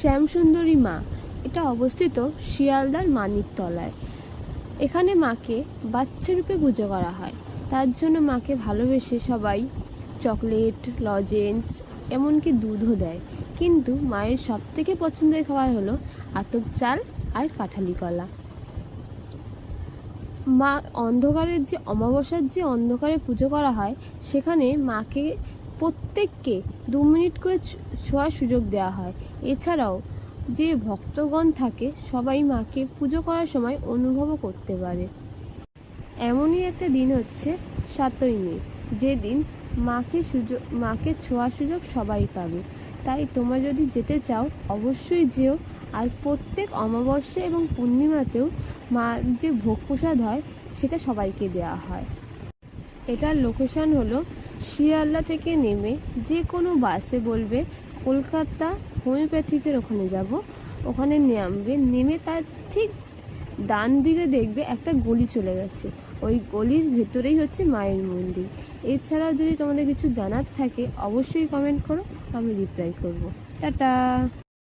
শ্যামসুন্দরী মা। এটা অবস্থিত শিয়ালদার মানিকতলায়। এখানে মাকে বাচ্চা রূপে পুজো করা হয়। তার জন্য মাকে ভালোবেসে সবাই চকলেট, লজেন্স, এমনকি দুধও দেয়। কিন্তু মায়ের সব থেকে পছন্দের খাবার হলো আতপ চাল আর কাঁঠালি কলা। মা অন্ধকারের যে, অমাবস্যার যে অন্ধকারে পুজো করা হয়, সেখানে মাকে প্রত্যেককে দু মিনিট করে ছোঁয়ার সুযোগ দেওয়া হয়। এছাড়াও, যে ভক্তগণ থাকে, সবাই মাকে পুজো করার সময় অনুভবও করতে পারে। এমনই একটা দিন হচ্ছে সাতই মে। যেদিন মাকে সুযোগ মাকে ছোঁয়ার সুযোগ সবাই পাবে। তাই তোমরা যদি যেতে চাও, অবশ্যই যেও। আর প্রত্যেক অমাবস্যা এবং পূর্ণিমাতেও মা যে ভোগ প্রসাদ হয়, সেটা সবাইকে দেওয়া হয়। এটার লোকেশন হলো শিয়ালদা থেকে নেমে যে কোনো বাসে বলবে, কলকাতা হোমিওপ্যাথিকের ওখানে যাব। ওখানে নামবে, নেমে তার ঠিক ডান দিকে দেখবে একটা গলি চলে গেছে। ওই গলির ভেতরেই হচ্ছে মায়ের মন্দির। এছাড়াও যদি তোমাদের কিছু জানার থাকে, অবশ্যই কমেন্ট করো, আমি রিপ্লাই করব। টাটা!